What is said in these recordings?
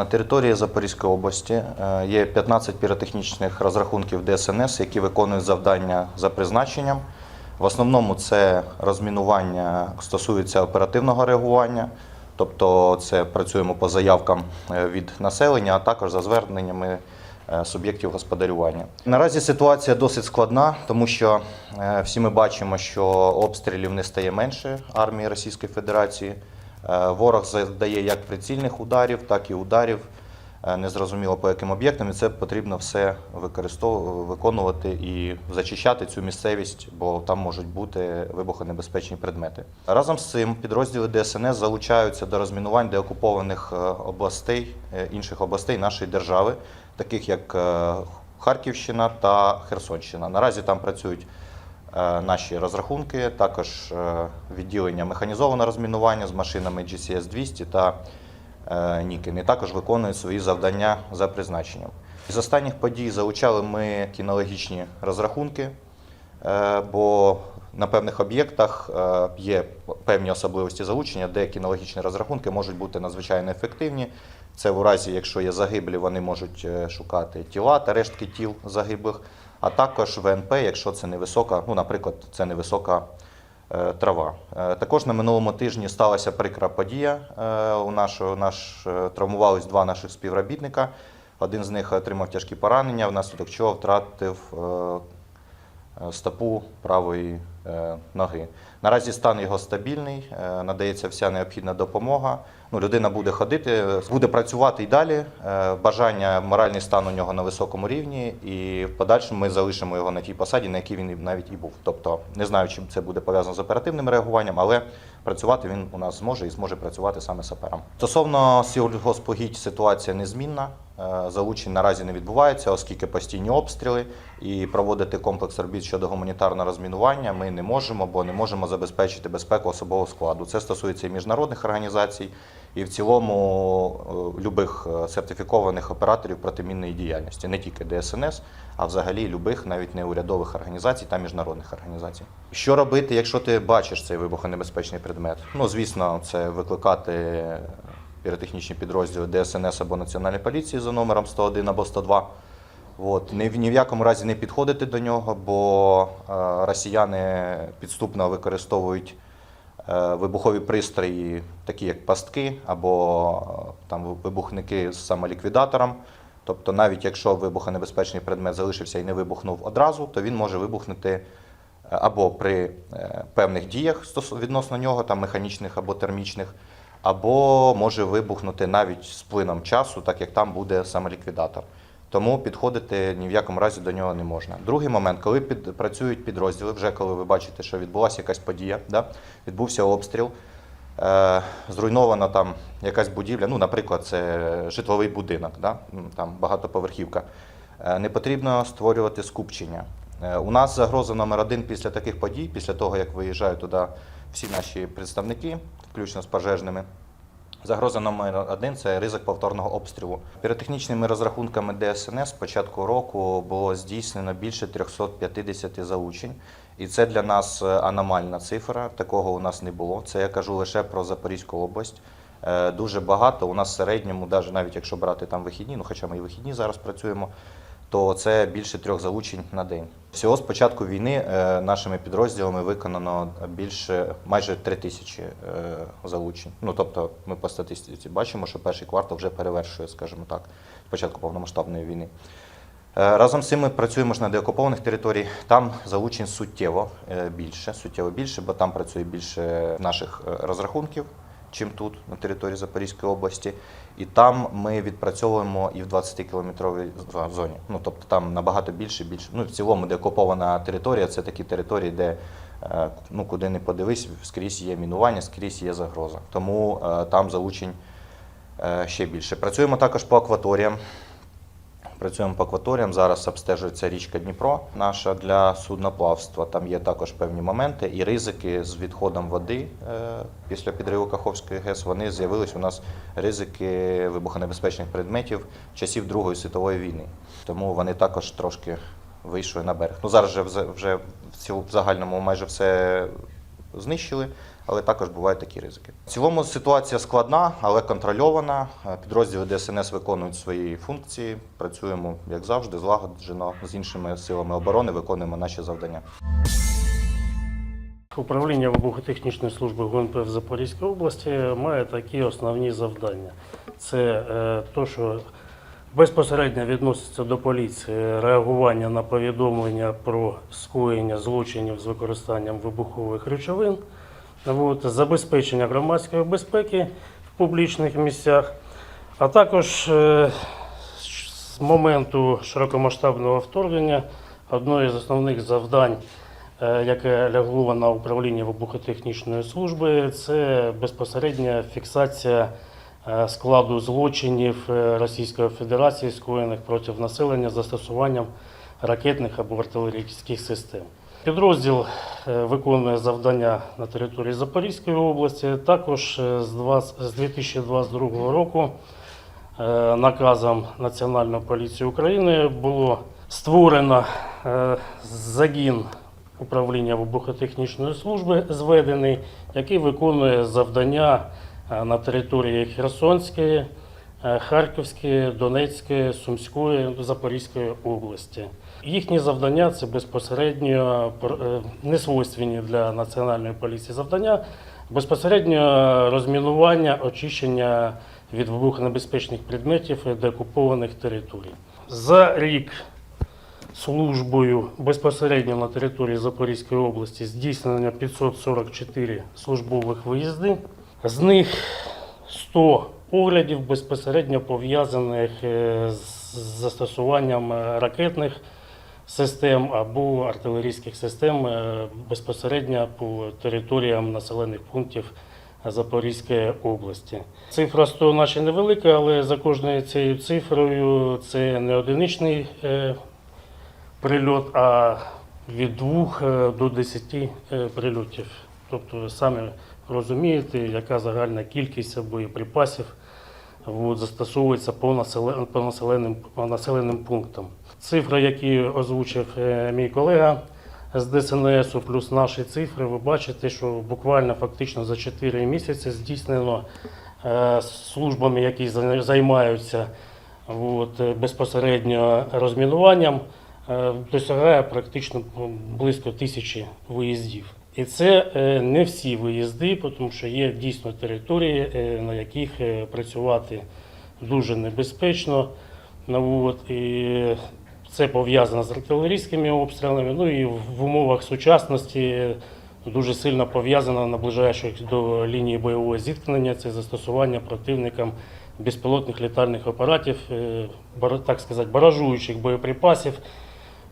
На території Запорізької області е, є 15 піротехнічних розрахунків ДСНС, які виконують завдання за призначенням. В основному це розмінування стосується оперативного реагування, тобто це працюємо по заявкам е, від населення, а також за зверненнями е, суб'єктів господарювання. Наразі ситуація досить складна, тому що всі ми бачимо, що обстрілів не стає менше армії Російської Федерації. Е, Ворог завдає як прицільних ударів, так і ударів. е, Незрозуміло по яким об'єктам, і це потрібно все виконувати і зачищати цю місцевість, бо там можуть бути вибухонебезпечні предмети. Разом з цим підрозділи ДСНС залучаються до розмінувань деокупованих е, областей, інших областей нашої держави, таких як Харківщина та Херсонщина. Наразі там працюють наші розрахунки, також е, відділення механізованого розмінування з машинами GCS 200 та е, Нікін. І також виконують свої завдання за призначенням. З останніх подій залучали ми кінологічні розрахунки, е, бо на певних об'єктах е, є певні особливості залучення, де кінологічні розрахунки можуть бути надзвичайно ефективні. Це в разі, якщо є загиблі, вони можуть е, шукати тіла та рештки тіл загиблих, а також ВНП, якщо це невисока, ну, наприклад, це невисока е, трава. Е, Також на минулому тижні сталася прикра подія. У нашого наш травмувались два наших співробітника. Один з них отримав тяжкі поранення, внаслідок чого втратив стопу правої ноги. Наразі стан його стабільний, е, надається вся необхідна допомога. Ну, людина буде ходити, буде працювати і далі. Е, Бажання, моральний стан у нього на високому рівні, і в подальшому ми залишимо його на тій посаді, на якій він навіть і був. Тобто, не знаю, чим це буде пов'язано з оперативним реагуванням, але працювати він у нас зможе і зможе працювати саме сапером. Стосовно сільгоспогідь ситуація незмінна. Е, Залучень наразі не відбувається, оскільки постійні обстріли і проводити комплекс робіт щодо гуманітарного розмінування ми не можемо, бо не можемо забезпечити безпеку особового складу. Це стосується і міжнародних організацій, і в цілому е, любих е, сертифікованих операторів протимінної діяльності, не тільки ДСНС, а взагалі любих навіть неурядових організацій та міжнародних організацій. Що робити, якщо ти бачиш цей вибухонебезпечний предмет? Ну, звісно, це викликати піротехнічні підрозділи ДСНС або Національної поліції за номером 101 або 102. От. Ні, ні в якому разі не підходити до нього, бо е, росіяни підступно використовують е, вибухові пристрої, такі як пастки або е, там вибухники з самоліквідатором. Тобто, навіть якщо вибухонебезпечний предмет залишився і не вибухнув одразу, то він може вибухнути або при певних діях відносно нього, там механічних або термічних, або може вибухнути навіть з плином часу, так як там буде самоліквідатор. Тому підходити ні в якому разі до нього не можна. Другий момент, коли під, працюють підрозділи, вже коли ви бачите, що відбулася якась подія, да, відбувся обстріл, е, зруйнована там якась будівля, ну, наприклад, це житловий будинок, да, там багатоповерхівка. Е, не потрібно створювати скупчення. Е, У нас загроза номер один після таких подій, після того, як виїжджають туди всі наші представники, включно з пожежними. Загроза номер один це ризик повторного обстрілу. Піротехнічними розрахунками ДСНС з початку року було здійснено більше 350 залучень, і це для нас е, аномальна цифра. Такого у нас не було. Це я кажу лише про Запорізьку область. Е, Дуже багато. У нас в середньому, навіть навіть якщо брати там вихідні, ну хоча ми і вихідні зараз працюємо, то це більше трьох залучень на день. Всього з початку війни е, нашими підрозділами виконано більше майже три тисячі е, залучень. Ну тобто, ми по статистиці бачимо, що перший квартал вже перевершує, скажімо так, спочатку повномасштабної війни. Е, Разом з цим ми працюємо ж на деокупованих територіях. Там залучень суттєво більше, суттєво більше, бо там працює більше наших розрахунків, чим тут, на території Запорізької області. І там ми відпрацьовуємо і в 20-кілометровій зоні. Ну тобто там набагато більше, більше. Ну в цілому де окупована територія це такі території, де е, ну куди не подивись, скрізь є мінування, скрізь є загроза. Тому е, там залучень е, ще більше. Працюємо також по акваторіям. Працюємо по акваторіям. Зараз обстежується річка Дніпро наша для судноплавства. Там є також певні моменти і ризики з відходом води е, після підриву Каховської ГЕС. Вони з'явились у нас ризики вибухонебезпечних предметів часів Другої світової війни. Тому вони також трошки вийшли на берег. Ну зараз вже вже, в цілому загальному майже все знищили, але також бувають такі ризики. В цілому ситуація складна, але контрольована. Е, Підрозділи ДСНС виконують свої функції. Працюємо як завжди, злагоджено з іншими силами оборони, виконуємо наші завдання. Управління вибухотехнічної служби ГУНП в Запорізькій області має такі основні завдання. Це е, то, що безпосередньо відноситься до поліції реагування на повідомлення про скоєння злочинів з використанням вибухових речовин, от, забезпечення громадської безпеки в публічних місцях, а також е, з моменту широкомасштабного вторгнення одною з основних завдань е, яке лягло на управління вибухотехнічної служби, це безпосередня фіксація е, складу злочинів Російської Федерації, скоєних проти населення застосуванням ракетних або артилерійських систем. Підрозділ е, виконує завдання на території Запорізької області. Також е, з 2022 року е, наказом Національної поліції України було створено загін управління вибухотехнічної служби зведений, який виконує завдання на території Херсонської, Харківської, Донецької, Сумської, Запорізької області. Їхні завдання це безпосередньо е, несвойственні для національної поліції завдання, безпосередньо розмінування, очищення від вибухонебезпечних предметів деокупованих територій. За рік службою безпосередньо на території Запорізької області здійснено 544 службових виїзди. З них 100 оглядів безпосередньо пов'язаних е, з застосуванням е, ракетних систем або артилерійських систем е, безпосередньо по територіям населених пунктів Запорізької області. Цифра 100 наче невелика, але за кожною цією цифрою це не одиничний прильот, а від 2 до 10 е, прильотів. Тобто самі розумієте, яка загальна кількість боєприпасів от, застосовується по, населен, по, населеним, по населеним пунктам. Цифри, які озвучив е, мій колега з ДСНС, плюс наші цифри, ви бачите, що буквально фактично за 4 місяці здійснено е, службами, які займаються от, безпосередньо розмінуванням, е, досягає практично близько тисячі виїздів. І це е, не всі виїзди, тому що є дійсно території, е, на яких е, працювати дуже небезпечно. І це пов'язано з артилерійськими обстрілами. Ну і в умовах сучасності дуже сильно пов'язано наближаючись до лінії бойового зіткнення. Це застосування противникам безпілотних літальних апаратів, так сказати, баражуючих боєприпасів,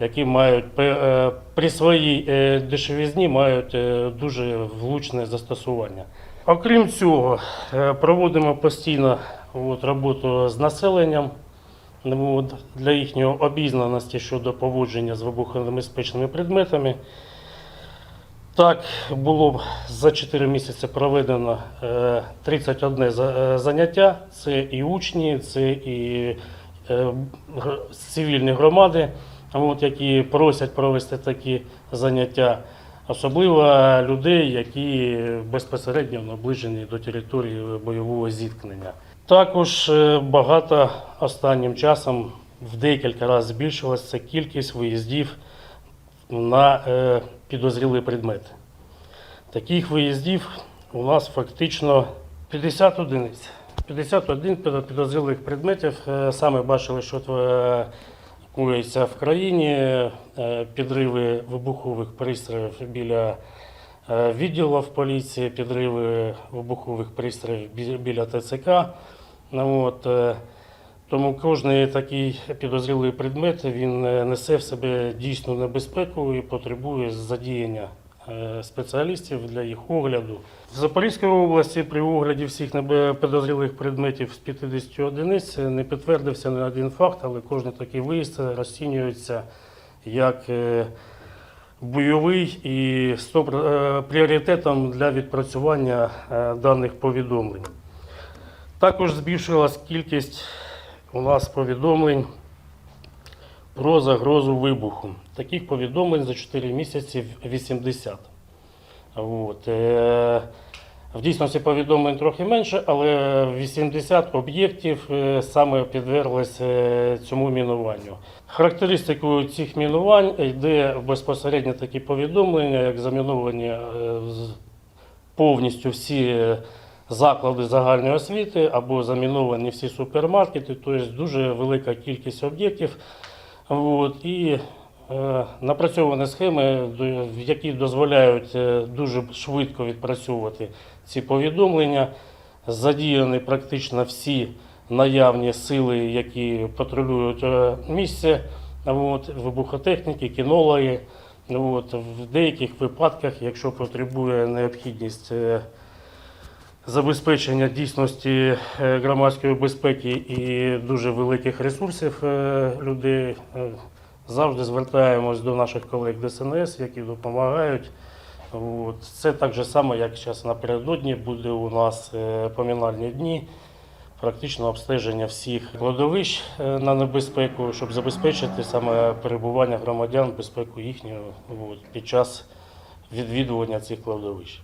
які мають пе- е, при своїй е, дешевізні мають е, дуже влучне застосування. Окрім цього, проводимо постійно от, роботу з населенням. От, для їхньої обізнаності щодо поводження з вибухонебезпечними предметами. Так, було за 4 місяці проведено е, 31 е, заняття. Це і учні, це і цивільні громади, от, які просять провести такі заняття. Особливо людей, які безпосередньо наближені до території бойового зіткнення. Також е, багато останнім часом в декілька разів збільшилася кількість виїздів на е, підозрілі предмети. Таких виїздів у нас фактично 50 одиниць. 51 підозрілих предметів. Е, Саме бачили, що е, в країні, е, підриви вибухових пристроїв біля е, відділів поліції, підриви вибухових пристроїв біля ТЦК. Ну, от, е, тому кожний такий підозрілий предмет він несе в себе дійсну небезпеку і потребує задіяння спеціалістів для їх огляду. В Запорізькій області при огляді всіх підозрілих предметів з 50 одиниць не підтвердився не один факт, але кожен такий виїзд розцінюється як е, бойовий і е, пріоритетом для відпрацювання е, даних повідомлень. Також збільшилась кількість у нас повідомлень про загрозу вибуху. Таких повідомлень за 4 місяці 80. От. е, В дійсності повідомлень трохи менше, але 80 об'єктів е, саме підверглись е, цьому мінуванню. Характеристикою цих мінувань йде безпосередньо такі повідомлення, як заміновані повністю всі заклади загальної освіти або заміновані всі супермаркети, тобто дуже велика кількість об'єктів. От, і е, напрацьовані схеми, які дозволяють е, дуже швидко відпрацьовувати ці повідомлення. Задіяні практично всі наявні сили, які патрулюють е, місце, от, вибухотехніки, кінологи. От, в деяких випадках, якщо потребує необхідність е, забезпечення дійсності е, громадської безпеки і дуже великих ресурсів е, людей, завжди звертаємось до наших колег ДСНС, які допомагають. От. Це так же само, як зараз напередодні буде у нас е, поминальні дні, практично обстеження всіх кладовищ на небезпеку, щоб забезпечити саме перебування громадян, безпеку їхнього під час відвідування цих кладовищ.